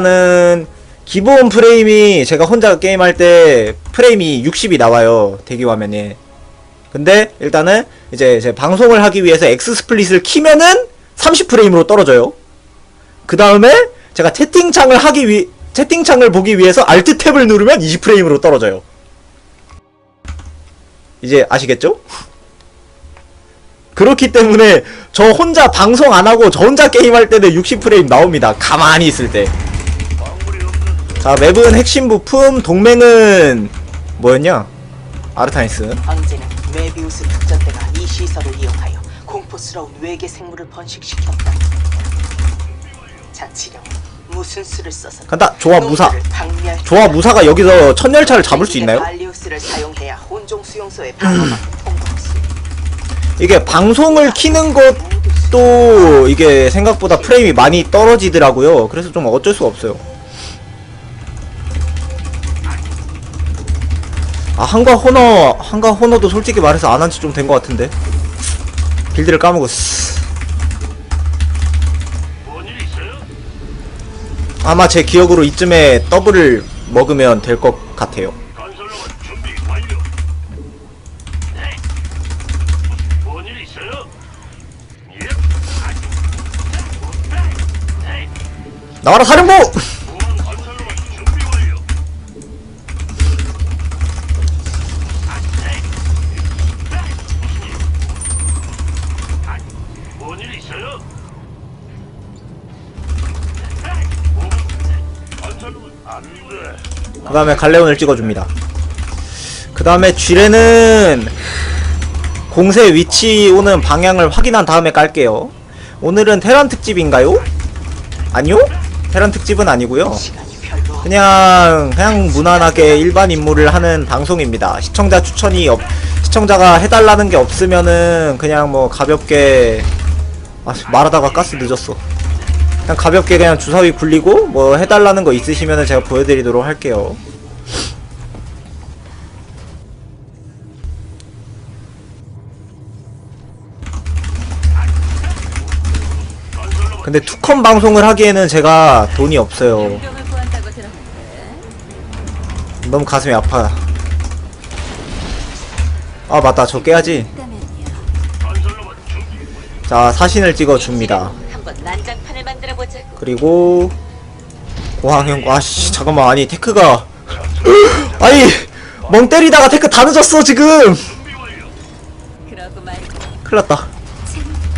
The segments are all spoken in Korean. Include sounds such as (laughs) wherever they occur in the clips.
일단은 기본 프레임이 제가 혼자 게임할 때 프레임이 60이 나와요 대기 화면에 근데 일단은 이제 제 방송을 하기 위해서 X 스플릿을 키면은 30프레임으로 떨어져요 그 다음에 제가 채팅창을 하기 위 채팅창을 보기 위해서 Alt 탭을 누르면 20프레임으로 떨어져요 이제 아시겠죠? 그렇기 때문에 저 혼자 방송 안 하고 저 혼자 게임할 때는 60프레임 나옵니다. 가만히 있을 때. 자, 맵은 핵심 부품, 동맹은 뭐였냐? 아르타니스. 황제는 메비우스 특전대가 이 시설을 이용하여 공포스러운 외계 생물을 번식시켰다. 자치령 무슨 수를 써서 간다. 조합 무사. 놈들을 박멸. 조합 무사가 여기서 천열차를 잡을 수 있나요? 발리우스를 사용해야 혼종 수용소의 수. (clears throat) 이게 방송을 키는 것도 이게 생각보다 프레임이 많이 떨어지더라고요. 그래서 좀 어쩔 수가 없어요. 아, 한가 호너, 한가 호너도 솔직히 말해서 안 한 지 좀 된 것 같은데. 빌드를 까먹었어. 아마 제 기억으로 이쯤에 더블을 먹으면 될 것 같아요. 나와라, 사령부! 그 다음에 갈레온을 찍어줍니다. 그 다음에 쥐레는 공세 위치 오는 방향을 확인한 다음에 깔게요. 오늘은 테란 특집인가요? 아니요? 테란 특집은 아니고요. 그냥 그냥 무난하게 일반 임무를 하는 방송입니다. 시청자 추천이 없 시청자가 해달라는 게 없으면은 그냥 뭐 가볍게 아 말하다가 가스 늦었어. 그냥 가볍게 그냥 주사위 굴리고 뭐 해달라는 거 있으시면은 제가 보여드리도록 할게요. 근데 투컴 방송을 하기에는 제가 돈이 없어요. 너무 가슴이 아파. 아 맞다 저 깨야지. 자 사신을 찍어줍니다. 그리고 고항형 아씨 잠깐만 아니 테크가 (gasps) 아니 멍 때리다가 테크 다 늦었어 지금. 큰일났다.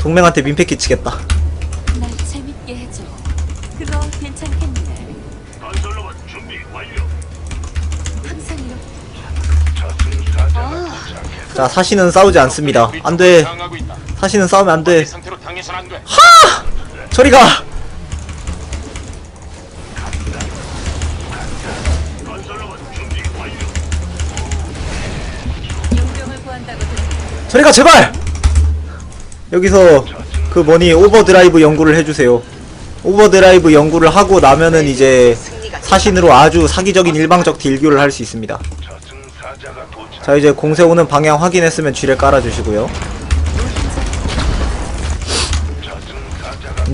동맹한테 민폐 끼치겠다. 자 사신은 싸우지 않습니다. 안돼. 사신은 싸우면 안돼. 돼. 저리가. 저리가 제발. 여기서 그 뭐니 오버드라이브 연구를 해주세요. 오버드라이브 연구를 하고 나면은 이제 사신으로 아주 사기적인 일방적 딜교를 할 수 있습니다. 자 이제 공세 오는 방향 확인했으면 쥐를 깔아주시고요.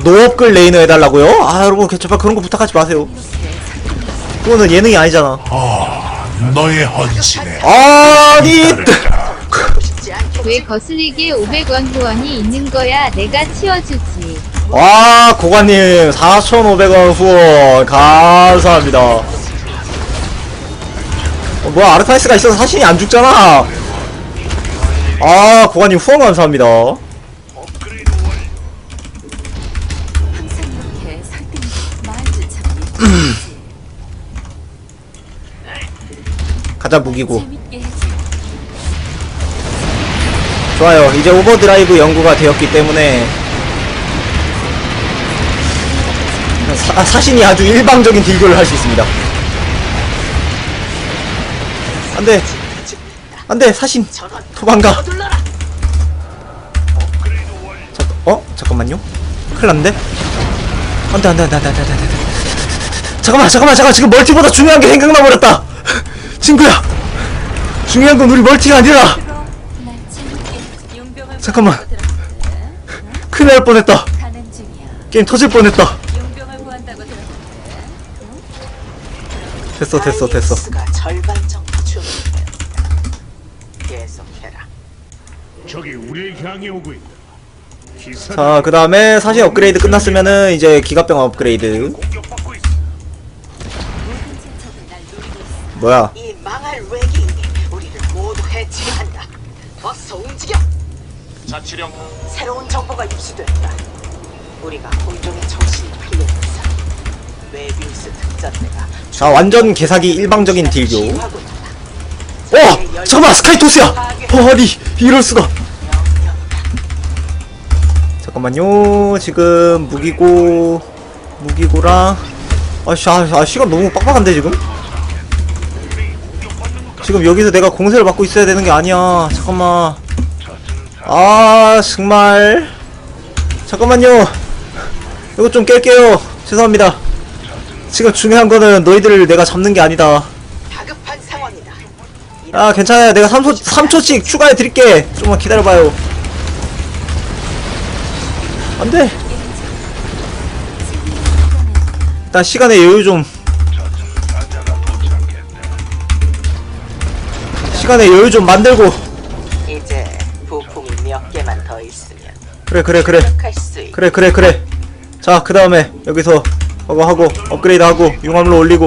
노업글 레이너 해달라고요? 아 여러분 그- 제발 그런 거 부탁하지 마세요. 그거는 예능이 아니잖아. 너의 헌신에 아니 왜 거슬리게 500원 후원이 있는 거야? 내가 치워주지. 와 고관님 4,500원 후원 감사합니다. 어, 뭐야 아르타이스가 있어서 사신이 안 죽잖아. 아 고관님 후원 감사합니다. 업그레이드 완료. 항상 이렇게 설득 말도 참 가자 무기고. 재밌 좋아요. 이제 오버드라이브 연구가 되었기 때문에 사, 사신이 아주 일방적인 딜교를 할 수 있습니다. 안돼, 안돼 사신 도망가. 자, 어 잠깐만요. 큰일 났는데. 안돼 안돼 안돼 안돼 안돼 안돼. 잠깐만 잠깐만 잠깐 지금 멀티보다 중요한 게 생각나 버렸다. 친구야. 중요한 건 우리 멀티가 아니라 잠깐만. 큰일 날 뻔했다. 게임 터질 뻔했다. 됐어 됐어 됐어 자 그 다음에 사실 업그레이드 끝났으면은 이제 기갑병 업그레이드. 뭐야 자치령 새로운 정보가 입수됐다. 우리가 공정의 정신이 풀려있어. 메비우스 특전대가 자 완전 개사기 일방적인 딜교 시하고 있다. 어! 잠깐만 스카이토스야! 어, 아니 이럴 수가 잠깐만요 지금 무기고 무기고랑 아씨 아, 아 시간 너무 빡빡한데 지금? 지금 여기서 내가 공세를 받고 있어야 되는 게 아니야 잠깐만 아 정말. 잠깐만요. 이거 좀 깰게요. 죄송합니다. 지금 중요한 거는 너희들을 내가 잡는 게 아니다. 다급한 상황이다. 아 괜찮아요. 내가 3초, 3초씩 추가해 드릴게. 좀만 기다려봐요. 안돼. 일단 시간의 여유 좀. 시간의 여유 좀 만들고 그래 그래 그래. 그래 그래 그래 자 그 다음에 여기서 그거 하고 업그레이드 하고 융합로 올리고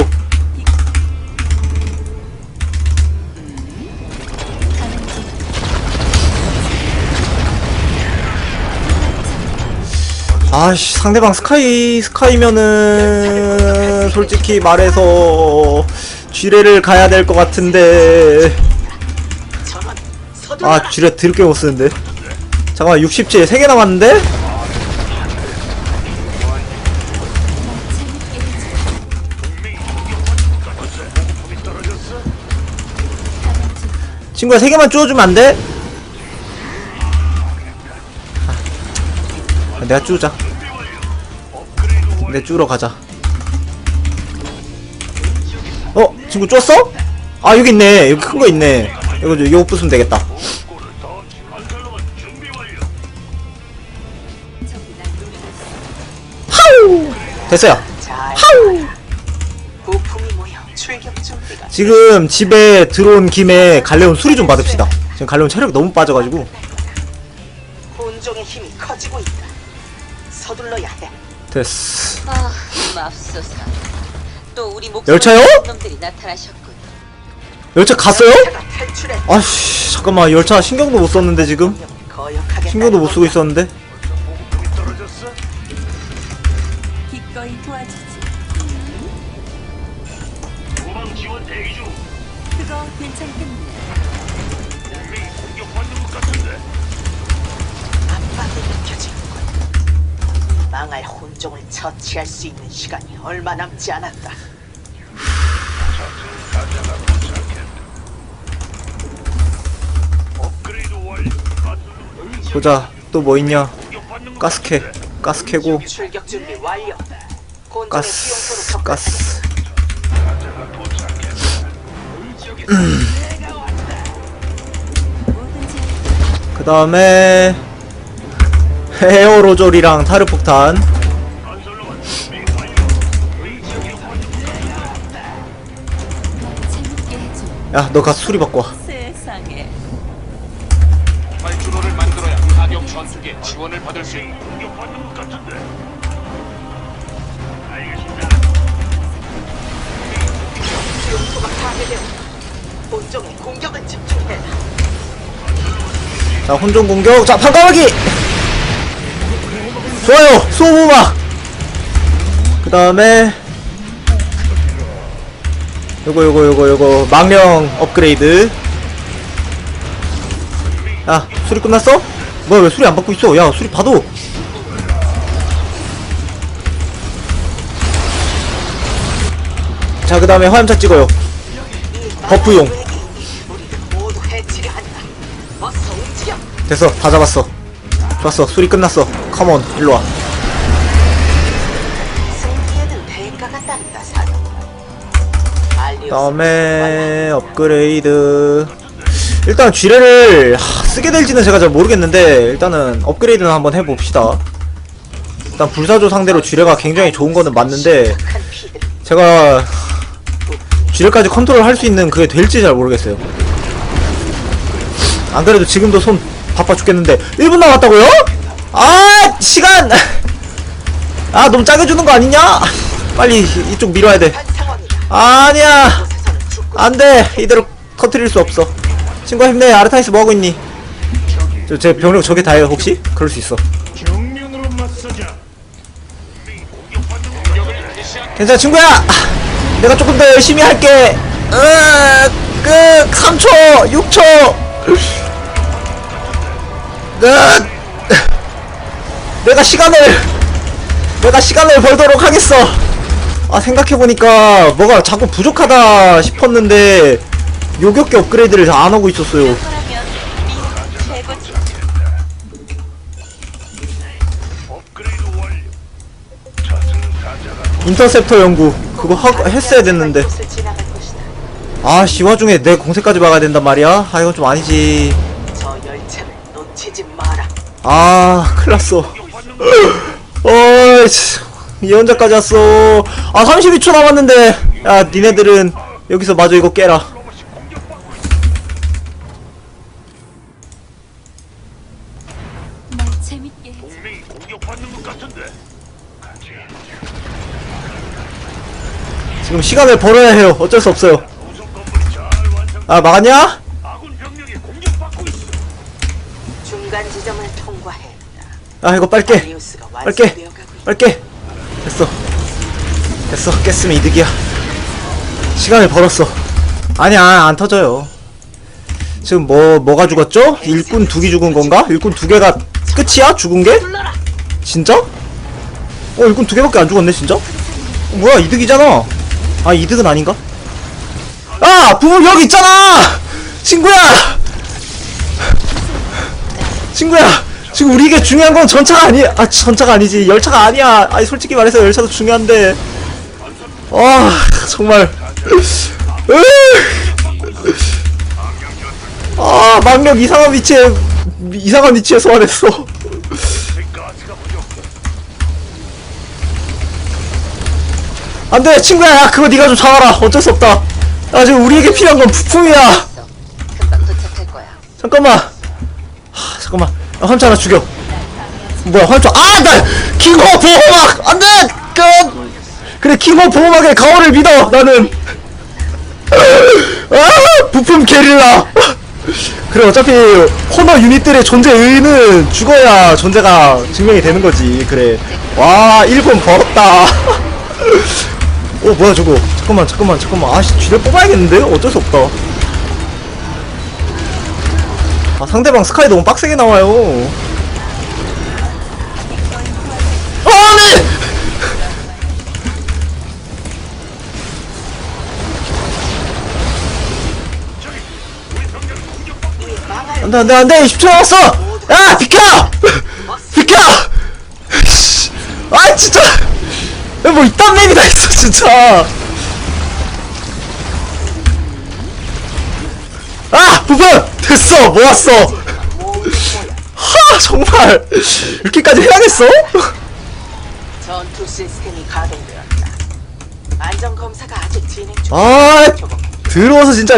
아씨 상대방 스카이 스카이면은 솔직히 말해서 쥐레를 가야 될 것 같은데. 아 쥐레 드럽게 못 쓰는데 잠깐만 67 3개 남았는데 친구야 세 개만 쪼어주면 안 돼? 아, 내가 쪼자. 내 쪼러 가자. 어? 친구 쪼었어? 아 여기 있네. 여기 큰 거 있네. 이거 좀- 이거 부수면 되겠다. 됐어요. 준비가 지금 집에 들어온 김에 갈레온 수리 좀 받읍시다. 지금 갈레온 체력이 너무 빠져가지고. 혼종의 힘이 커지고 있다. 서둘러야 해. 됐어. 아, 맙소사. 또 우리 목 열차요? 열차 갔어요? 아씨 잠깐만 열차 신경도 못 썼는데 지금 신경도 못 쓰고 있었는데 처치할 수 있는 시간이 얼마 남지 않았다. 보자 또 뭐 있냐 가스캐 가스캐고 출격 준비 완료. 곤종의 가스 수용소로. 가스 그 다음에 헤어로졸이랑 타르폭탄 야 너 가서 수리 받고 와 세상에. 활주로를 만들어야 타격 전투기에 지원을 받을 수 있는 공격받는 것 같은데. 알겠습니다. 수용소가 파괴되었다. 곤종의 공격을 집중해라. 자 혼종 공격 자 반가하기 좋아요 수호보막 그 다음에 요거 요거 요거 요거. 망령 업그레이드. 야 수리 끝났어? 뭐야 왜 수리 안 받고 있어? 야 수리 받아 자그 다음에 화염차 찍어요. 버프용. 됐어 다 잡았어. 좋았어 수리 끝났어. 컴온 일로와. 승리에는 대가가 따른다 사령. 다음에 업그레이드 일단 쥐레를 하, 쓰게 될지는 제가 잘 모르겠는데 일단은 업그레이드는 한번 해봅시다 일단 불사조 상대로 쥐레가 굉장히 좋은 거는 맞는데 제가 지뢰까지 컨트롤 할 수 있는 그게 될지 잘 모르겠어요. 안 그래도 지금도 손 바빠 죽겠는데 1분 남았다고요? 아 시간 (laughs) 아 너무 짜게 주는 거 아니냐? 빨리 이- 이쪽 밀어야 돼. 아니야. 안돼. 이대로 터트릴 수 없어. 친구야 힘내 아르타니스 뭐 하고 있니? 저 제 병력 저게 다예요 혹시? 그럴 수 있어. 괜찮아 친구야. 내가 조금 더 열심히 할게. 으, 그 3초 6초. 으, 내가 시간을 내가 시간을 벌도록 하겠어 아 생각해보니까 뭐가 자꾸 부족하다 싶었는데 요격기 업그레이드를 잘 안 하고 있었어요 인터셉터 연구 그거 하, 했어야 됐는데. 아씨 와중에 내 공세까지 막아야 된단 말이야 아 이건 좀 아니지. 아, 큰일 났어. (laughs) 어이, 참, 예언자까지 왔어. 아, 32초 남았는데. 야, 니네들은 여기서 마저 이거 깨라. 동맹이 공격받는 것 같은데. 지금 시간을 벌어야 해요. 어쩔 수 없어요. 우선 건물이 잘 완성. 아, 막았냐? 아군 병력이 공격받고 있어. 중간 지점을 통과했다. 아, 이거 빨리 깨. 빨리 깨. 완성되어 가고 있다. 빨리 깨. 됐어. 됐어. 깼으면 이득이야. 시간을 벌었어. 아니야, 안 터져요. 지금 뭐, 뭐가 죽었죠? 일꾼 두 개 죽은 건가? 일꾼 두 개가 끝이야? 죽은 게? 진짜? 어, 일꾼 두 개밖에 안 죽었네, 진짜? 어, 뭐야, 이득이잖아. 아, 이득은 아닌가? 아! 부부 여기 있잖아! 친구야! 친구야! 지금 우리에게 중요한 건 전차가 아니, 아, 전차가 아니지. 열차가 아니야. 아니, 솔직히 말해서 열차도 중요한데. 아, 정말. 으! 아, 망력 이상한 위치에, 이상한 위치에 소환했어. 가스가 부족해. 안 돼, 친구야. 야, 그거 네가 좀 잡아라. 어쩔 수 없다. 야, 지금 우리에게 필요한 건 부품이야. 잠깐만. 하, 잠깐만. 야, 환자 하나 죽여. 뭐야, 환자. 아, 나! 킹호 보호막! 안 돼! 끝! 그래, 킹호 보호막의 가오를 믿어, 나는. 아, 부품 게릴라. 그래, 어차피, 호너 유닛들의 존재 의의는 죽어야 존재가 증명이 되는 거지. 그래. 와, 1분 벌었다. 어, 뭐야, 저거. 잠깐만, 잠깐만, 잠깐만. 아씨, 쥐를 뽑아야겠는데? 어쩔 수 없다. 아 상대방 스카이 너무 빡세게 나와요 안돼 안돼 안돼 20초 남았어 야 비켜 비켜 씨. 아 진짜 야, 뭐 이딴 맵이 다 있어 진짜 아 부분 됐어 모았어 하 정말 이렇게까지 해야겠어? 전투 시스템이 가동되었다. 안전 검사가 아직 진행 중. 아 들어와서 진짜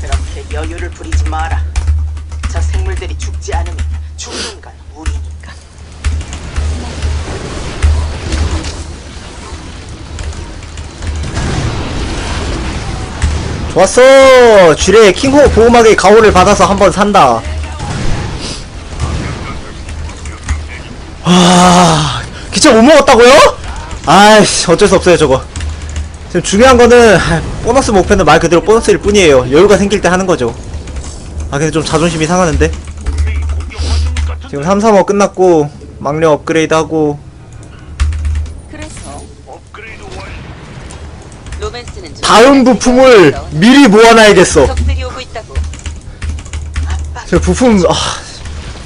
그렇게 여유를 부리지 마라. 저 생물들이 죽지 않으면 죽는 건 우리니까. 좋았어. 쥐레 킹호 보호막의 가오를 받아서 한번 산다. 와 기차 못 먹었다고요? 아이씨 어쩔 수 없어요 저거. 지금 중요한 거는 하, 보너스 목표는 말 그대로 보너스일 뿐이에요. 여유가 생길 때 하는 거죠. 아 근데 좀 자존심이 상하는데 지금 3, 3호 끝났고 막력 업그레이드 하고 그래서 업그레이드 완료. 로맨스는 좀 다음 부품을 미리 모아놔야겠어 적들이 오고 있다고. 아빠 저 부품 아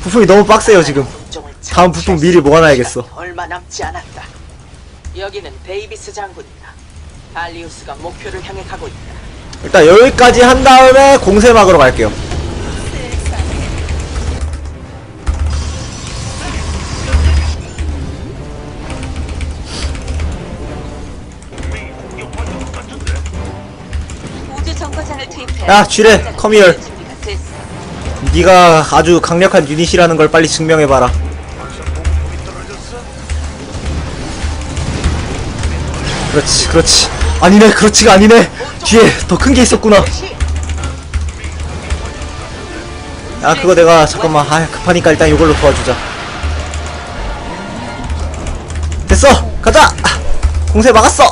부품이 너무 빡세요 지금 다음 부품 미리 모아놔야겠어. 얼마 남지 않았다. 여기는 데이비스 장군이다. 발리우스가 목표를 향해 가고 있다. 일단 여기까지 한 다음에 공세 막으로 갈게요 야, 쥐레, here. 준비가 됐어. 네가 아주 강력한 유닛이라는 걸 빨리 증명해봐라. 그렇지, 그렇지. 아니네, 그렇지가 아니네. 뒤에 더 큰 게 있었구나. 아, 그거 내가 잠깐만. 아, 급하니까 일단 이걸로 도와주자. 됐어, 가자. 공세 막았어.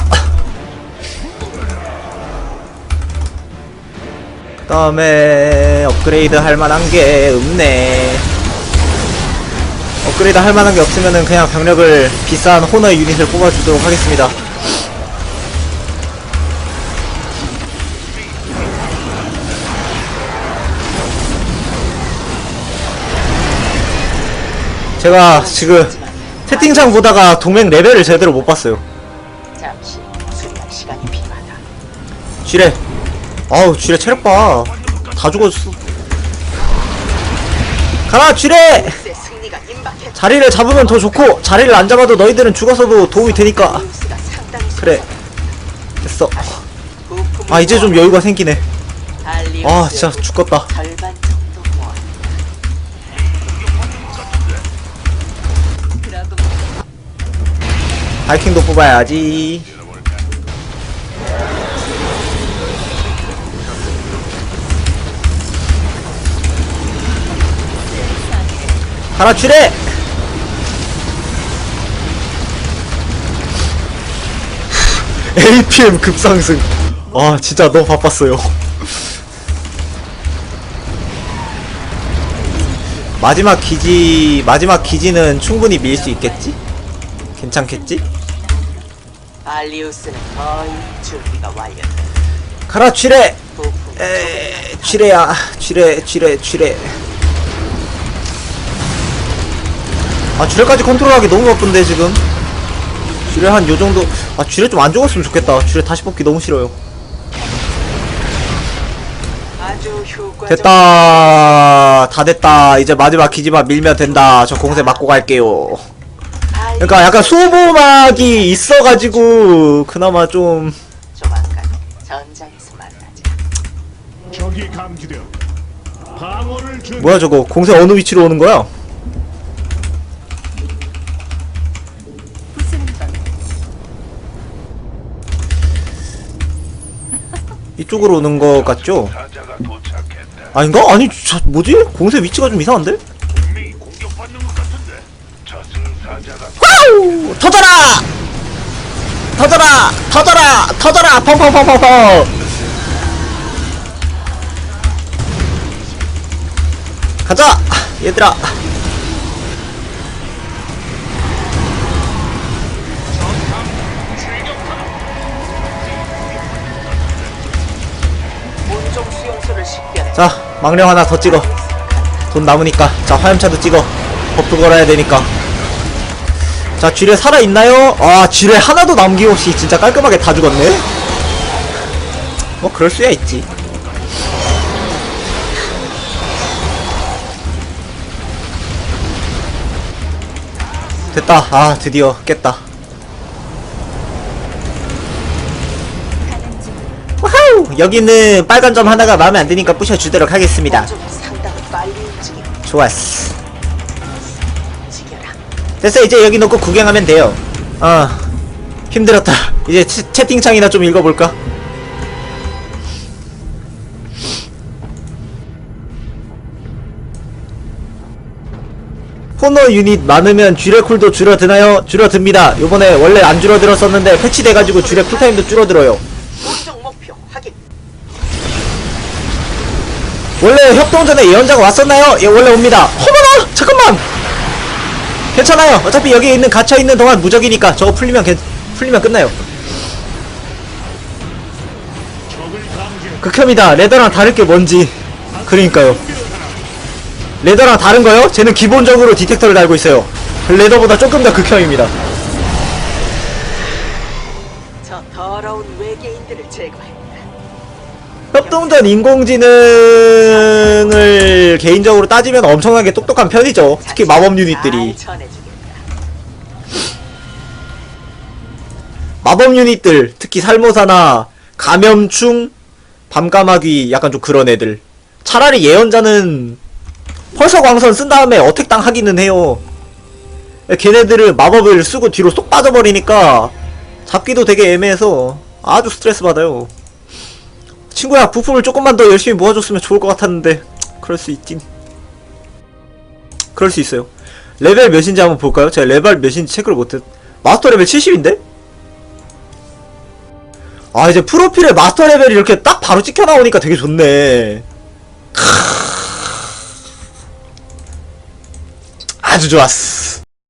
다음에 업그레이드 할 만한 게 없네. 업그레이드 할 만한 게 없으면은 그냥 병력을 비싼 호너 유닛을 뽑아주도록 하겠습니다. 제가 지금 채팅창 보다가 동맹 레벨을 제대로 못 봤어요. 잠시 수리할 시간이 필요하다. 쥐레. 아우, 쥐레 체력 봐. 다 죽었어. 가라, 쥐레! 자리를 잡으면 더 좋고, 자리를 안 잡아도 너희들은 죽어서도 도움이 되니까. 그래. 됐어. 아, 이제 좀 여유가 생기네. 아, 진짜 죽겠다. 바이킹도 뽑아야지. 가라, 쥐레! APM 급상승. 아, 진짜 너무 바빴어요. 마지막 기지, 마지막 기지는 충분히 밀 수 있겠지? 괜찮겠지? 발리우스는 거의 준비가 완료됐다. 가라, 쥐레! 에, 쥐레야, 쥐레, 쥐레, 쥐레. 아, 쥐레까지 컨트롤하기 너무 바쁜데, 지금. 쥐레 한요 정도. 아, 쥐레 좀안 죽었으면 좋겠다. 쥐레 다시 뽑기 너무 싫어요. 됐다. 다 됐다. 이제 마지막 기지만 밀면 된다. 저 공세 맞고 갈게요. 그러니까 약간 소보막이 있어가지고, 그나마 좀. 뭐야, 저거. 공세 어느 위치로 오는 거야? 이쪽으로 오는 거 같죠? 아닌가? 아니, 저, 뭐지? 공세 위치가 좀 이상한데? 것 와우! 터져라! 터져라! 터져라! 터져라! 펑펑펑펑펑! 가자! 얘들아! 자, 망령 하나 더 찍어. 돈 남으니까. 자, 화염차도 찍어. 버프 걸어야 되니까. 자, 쥐레 살아있나요? 아, 쥐레 하나도 남김없이 진짜 깔끔하게 다 죽었네? 뭐, 그럴 수야 있지. 됐다. 아, 드디어 깼다. 여기는 빨간 점 하나가 마음에 안 드니까 부셔주도록 하겠습니다. 좋았어. 됐어 이제 여기 놓고 구경하면 돼요. 어 힘들었다. 이제 채, 채팅창이나 좀 읽어볼까? 호너 유닛 많으면 쥐레 쿨도 줄어드나요? 줄어듭니다. 요번에 원래 안 줄어들었었는데 패치돼가지고 쥐레 쿨타임도 줄어들어요 원래 협동전에 예언자가 왔었나요? 예 원래 옵니다. 어머나 잠깐만! 괜찮아요. 어차피 여기 있는 갇혀있는 동안 무적이니까 저거 풀리면 괜, 풀리면 끝나요. 극혐이다. 레더랑 다를 게 뭔지. 그러니까요. 레더랑 다른 거요? 쟤는 기본적으로 디텍터를 달고 있어요. 레더보다 조금 더 극혐입니다 협동전 인공지능을 개인적으로 따지면 엄청나게 똑똑한 편이죠. 특히 마법 유닛들이. 마법 유닛들 특히 살모사나 감염충 밤까마귀 약간 좀 그런 애들. 차라리 예언자는 펄서 광선 쓴 다음에 어택당 하기는 해요. 걔네들은 마법을 쓰고 뒤로 쏙 빠져버리니까 잡기도 되게 애매해서 아주 스트레스 받아요 친구야 부품을 조금만 더 열심히 모아줬으면 좋을 것 같았는데 그럴 수 있긴 그럴 수 있어요 레벨 몇인지 한번 볼까요? 제가 레벨 몇인지 체크를 못했 마스터 레벨 70인데? 아 이제 프로필에 마스터 레벨이 이렇게 딱 바로 찍혀 나오니까 되게 좋네. 아주 좋았어